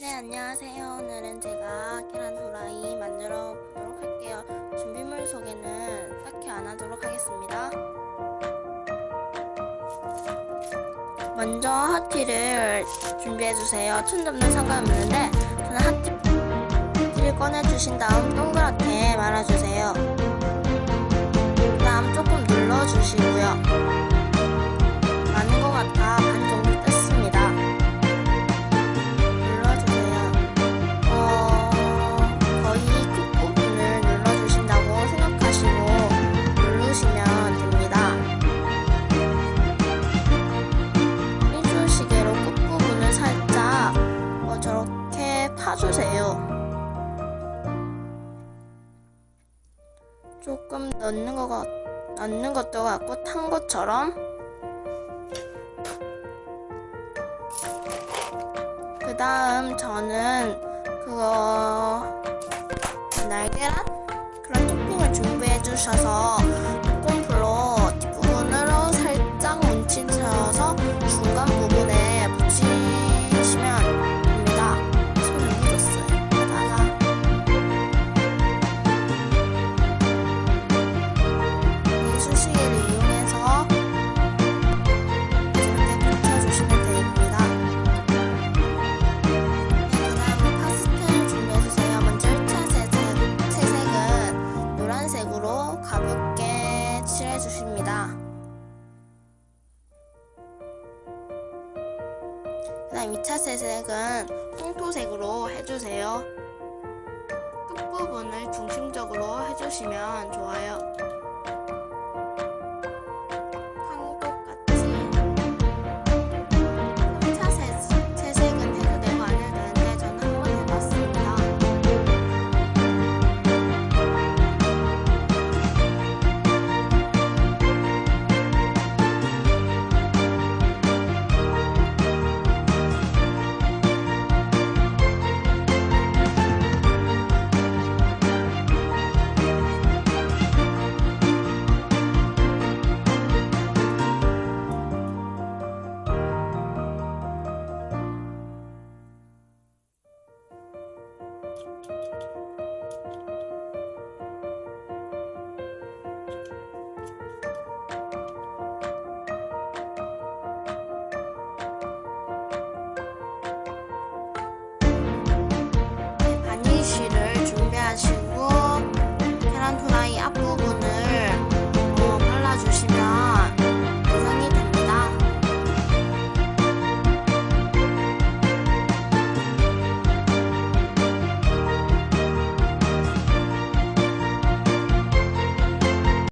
네, 안녕하세요. 오늘은 제가 계란 후라이 만들어 보도록 할게요. 준비물 소개는 딱히 안 하도록 하겠습니다. 먼저 하티를 준비해 주세요. 촌점은 상관없는데 저는 하티를 꺼내 주신 다음 동그랗게 말아 주세요. 그 다음 조금 눌러 주시고 조금 넣는 것 같, 넣는 것도 같고 탄 것처럼. 그 다음 저는 그거 날계란 그런 토핑을 준비해 주셔서 그 다음 2차 세색은 홍토색으로 해주세요. 끝부분을 중심적으로 해주시면 좋아요.